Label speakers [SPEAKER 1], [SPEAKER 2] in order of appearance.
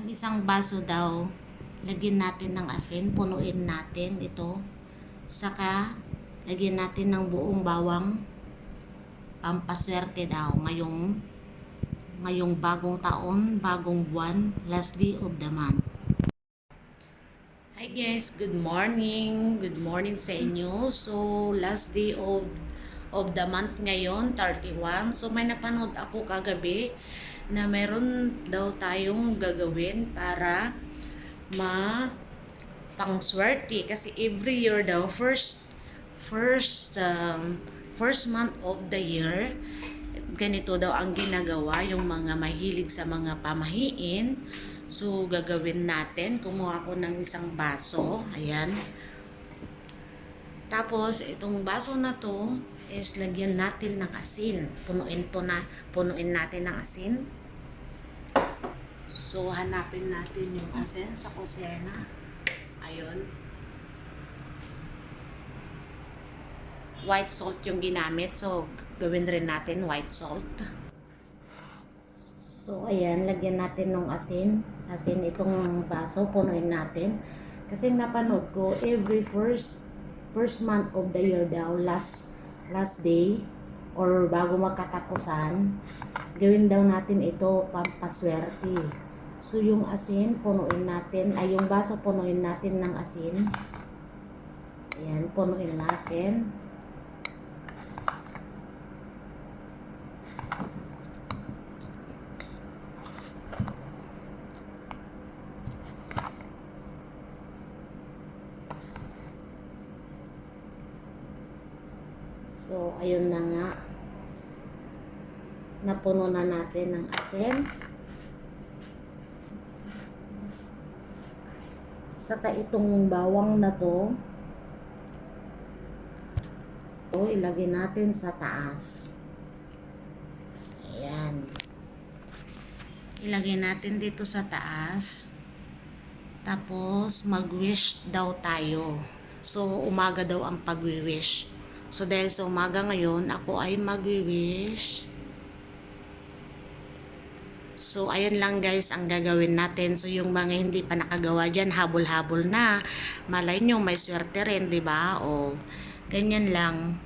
[SPEAKER 1] Ang isang baso daw, lagyan natin ng asin, punuin natin ito. Saka, lagyan natin ng buong bawang. Pampaswerte daw ngayong ngayong bagong taon, bagong buwan, last day of the month. Hi guys, good morning. Good morning sa inyo. So, last day of of the month ngayon, 31. So, may napanood ako kagabi na meron daw tayong gagawin para ma pangswerte kasi every year daw first first um, first month of the year ganito daw ang ginagawa yung mga mahilig sa mga pamahiin. So gagawin natin. Kumuha ako ng isang baso. Ayan tapos itong baso na to is lagyan natin ng asin punuin to na punuin natin ng asin So, hanapin natin yung asin sa kusina. Ayun. White salt yung ginamit. So, gawin rin natin white salt. So, ayan. Lagyan natin ng asin. Asin itong baso. Punuin natin. Kasi napanood ko, every first first month of the year daw, last last day, or bago magkatapusan, gawin daw natin ito pampaswerte. So, yung asin, punuin natin, ay yung baso, punuin natin ng asin. Ayan, punuin natin. So, ayun na nga. Napuno na natin ng asin. Saka itong bawang na to, ito ilagay natin sa taas. Ayan. Ilagay natin dito sa taas. Tapos, mag-wish daw tayo. So, umaga daw ang pag-wish. So, dahil sa umaga ngayon, ako ay mag-wish. So, ayun lang guys ang gagawin natin. So, yung mga hindi pa nakagawa dyan, habol-habol na. Malay nyo, may swerte rin, ba? O, ganyan lang.